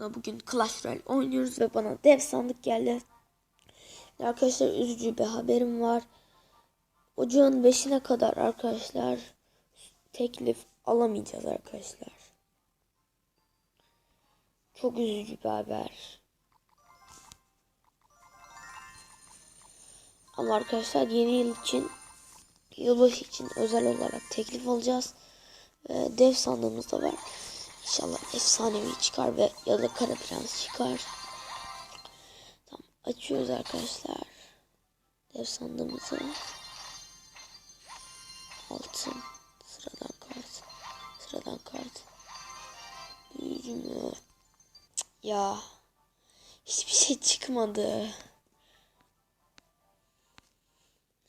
Bugün Clash Royale oynuyoruz ve bana dev sandık geldi. Arkadaşlar üzücü bir haberim var. Ocağın 5'ine kadar arkadaşlar teklif alamayacağız arkadaşlar. Çok üzücü bir haber. Ama arkadaşlar yeni yıl için yılbaşı için özel olarak teklif alacağız. Dev sandığımız da var. İnşallah efsanevi çıkar ve ya da kara prens çıkar. Tamam açıyoruz arkadaşlar. Dev sandığımızı. Altın. Sıradan kart. Sıradan kart. Büyücü mü? Ya. Hiçbir şey çıkmadı.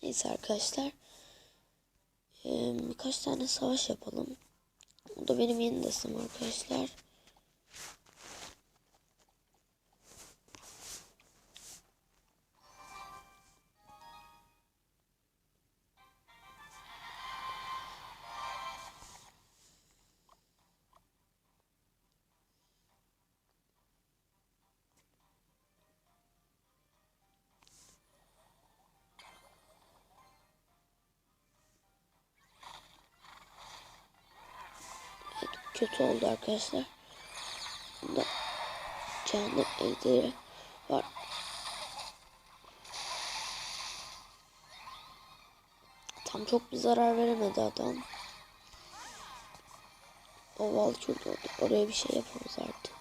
Neyse arkadaşlar. Ee, birkaç tane savaş yapalım. Bu da benim yeni destem arkadaşlar. Kötü oldu arkadaşlar. Bunda canlı eldiri var. Tam çok bir zarar veremedi adam. Oval şurada oldu. Oraya bir şey yapamaz artık.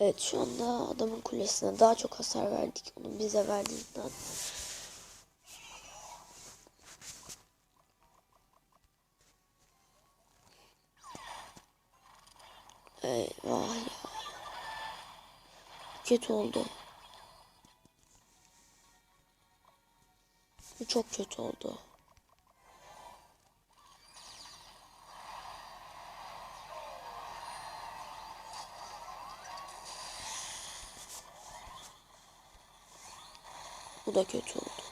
Evet şu anda adamın kulesine daha çok hasar verdik. Onun bize verdiğinden. Eyvah ya. Kötü oldu. Bu çok kötü oldu. Bu da kötü oldu.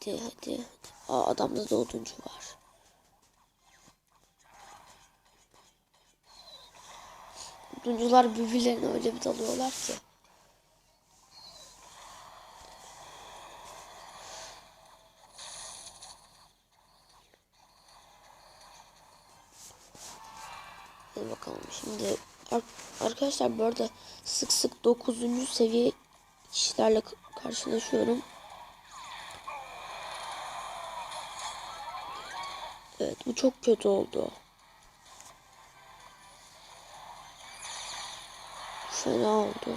Hadi hadi. Aa, adamda da oduncu var. Oduncular birbirlerine öyle bir dalıyorlar ki. Hadi bakalım şimdi ar arkadaşlar bu arada sık sık 9. seviye kişilerle karşılaşıyorum. Evet bu çok kötü oldu. Fena oldu.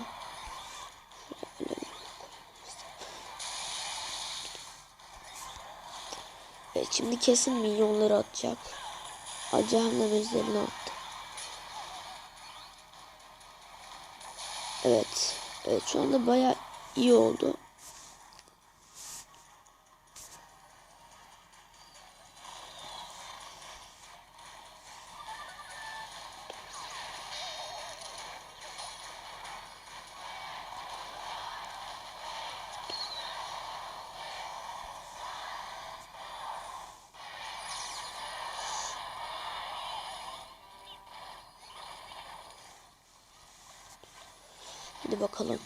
Evet şimdi kesin milyonları atacak. Cehennem ejderini attı. Evet. Evet şu anda baya iyi oldu. Hadi bakalım.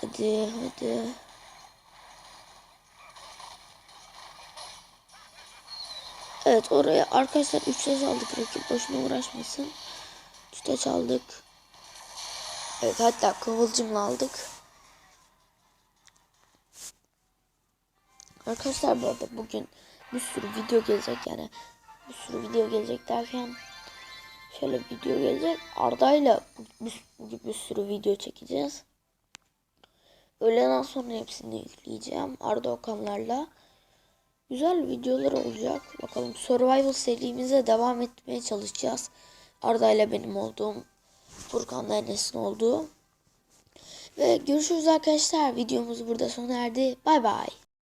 Hadi hadi. Evet oraya arkadaşlar 3 taş aldık. Rakip boşuna uğraşmasın. 3 taş aldık. Evet hatta kıvılcımla aldık. Arkadaşlar bu arada bugün bir sürü video gelecek yani bir sürü video gelecek derken şöyle video gelecek. Arda'yla bir, bir, bir sürü video çekeceğiz. Öğleden sonra hepsini yükleyeceğim. Arda Okanlarla. Güzel videolar olacak. Bakalım Survival serimize devam etmeye çalışacağız. Arda ile benim olduğum, Furkan'la Enes'in olduğu. Ve görüşürüz arkadaşlar. Videomuz burada sona erdi. Bay bay.